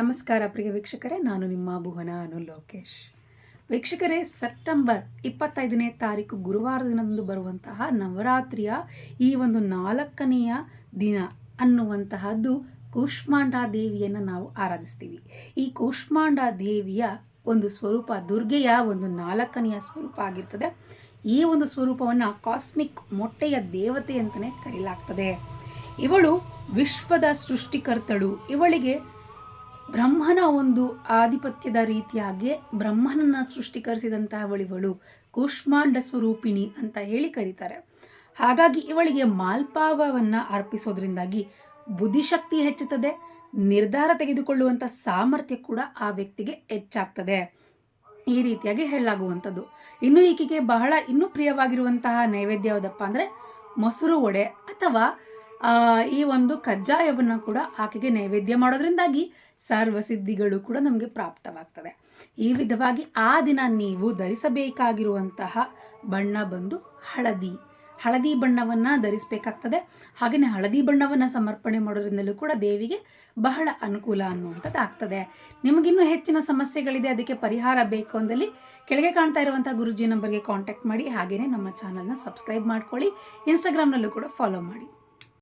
ನಮಸ್ಕಾರ ಪ್ರಿಯ ವೀಕ್ಷಕರೇ, ನಾನು ನಿಮ್ಮ ಭುವನ ಅನು ಲೋಕೇಶ್. ವೀಕ್ಷಕರೇ, ಸೆಪ್ಟೆಂಬರ್ ಇಪ್ಪತ್ತೈದನೇ ತಾರೀಕು ಗುರುವಾರ ದಿನದಂದು ಬರುವಂತಹ ನವರಾತ್ರಿಯ ಈ ಒಂದು ನಾಲ್ಕನೆಯ ದಿನ ಅನ್ನುವಂತಹದ್ದು ಕೂಷ್ಮಾಂಡ ದೇವಿಯನ್ನು ನಾವು ಆರಾಧಿಸ್ತೀವಿ. ಈ ಕೂಷ್ಮಾಂಡ ದೇವಿಯ ಒಂದು ಸ್ವರೂಪ, ದುರ್ಗೆಯ ಒಂದು ನಾಲ್ಕನೆಯ ಸ್ವರೂಪ ಆಗಿರ್ತದೆ. ಈ ಒಂದು ಸ್ವರೂಪವನ್ನು ಕಾಸ್ಮಿಕ್ ಮೊಟ್ಟೆಯ ದೇವತೆ ಅಂತಲೇ ಕರೆಯಲಾಗ್ತದೆ ಇವಳು ವಿಶ್ವದ ಸೃಷ್ಟಿಕರ್ತಳು. ಇವಳಿಗೆ ಬ್ರಹ್ಮನ ಒಂದು ಆಧಿಪತ್ಯದ ರೀತಿಯಾಗಿ ಬ್ರಹ್ಮನನ್ನ ಸೃಷ್ಟಿಕರಿಸಿದಂತಹವಳಿವಳು ಕೂಷ್ಮಾಂಡ ಸ್ವರೂಪಿಣಿ ಅಂತ ಹೇಳಿ ಕರೀತಾರೆ. ಹಾಗಾಗಿ ಇವಳಿಗೆ ಮಾಲ್ಪಾವವನ್ನು ಅರ್ಪಿಸೋದ್ರಿಂದಾಗಿ ಬುದ್ಧಿಶಕ್ತಿ ಹೆಚ್ಚುತ್ತದೆ, ನಿರ್ಧಾರ ತೆಗೆದುಕೊಳ್ಳುವಂಥ ಸಾಮರ್ಥ್ಯ ಕೂಡ ಆ ವ್ಯಕ್ತಿಗೆ ಹೆಚ್ಚಾಗ್ತದೆ. ಈ ರೀತಿಯಾಗಿ ಹೇಳಲಾಗುವಂಥದ್ದು. ಇನ್ನು ಈಕೆಗೆ ಬಹಳ ಇನ್ನೂ ಪ್ರಿಯವಾಗಿರುವಂತಹ ನೈವೇದ್ಯ ಯಾವುದಪ್ಪ ಅಂದರೆ ಮೊಸರು ವಡೆ ಅಥವಾ ಈ ಒಂದು ಕಜ್ಜಾಯವನ್ನು ಕೂಡ ಆಕೆಗೆ ನೈವೇದ್ಯ ಮಾಡೋದ್ರಿಂದಾಗಿ ಸರ್ವಸಿದ್ಧಿಗಳು ಕೂಡ ನಮಗೆ ಪ್ರಾಪ್ತವಾಗ್ತದೆ ಈ ವಿಧವಾಗಿ ಆ ದಿನ ನೀವು ಧರಿಸಬೇಕಾಗಿರುವಂತಹ ಬಣ್ಣ ಬಂದು ಹಳದಿ. ಹಳದಿ ಬಣ್ಣವನ್ನು ಧರಿಸಬೇಕಾಗ್ತದೆ. ಹಾಗೆಯೇ ಹಳದಿ ಬಣ್ಣವನ್ನು ಸಮರ್ಪಣೆ ಮಾಡೋದ್ರಿಂದಲೂ ಕೂಡ ದೇವಿಗೆ ಬಹಳ ಅನುಕೂಲ ಅನ್ನುವಂಥದ್ದು ಆಗ್ತದೆ. ನಿಮಗಿನ್ನೂ ಹೆಚ್ಚಿನ ಸಮಸ್ಯೆಗಳಿದೆ, ಅದಕ್ಕೆ ಪರಿಹಾರ ಬೇಕು ಅಂದಲ್ಲಿ ಕೆಳಗೆ ಕಾಣ್ತಾ ಇರುವಂಥ ಗುರುಜಿ ನಂಬರ್ಗೆ ಕಾಂಟ್ಯಾಕ್ಟ್ ಮಾಡಿ. ಹಾಗೆಯೇ ನಮ್ಮ ಚಾನಲ್ನ ಸಬ್ಸ್ಕ್ರೈಬ್ ಮಾಡ್ಕೊಳ್ಳಿ. ಇನ್ಸ್ಟಾಗ್ರಾಮ್ನಲ್ಲೂ ಕೂಡ ಫಾಲೋ ಮಾಡಿ.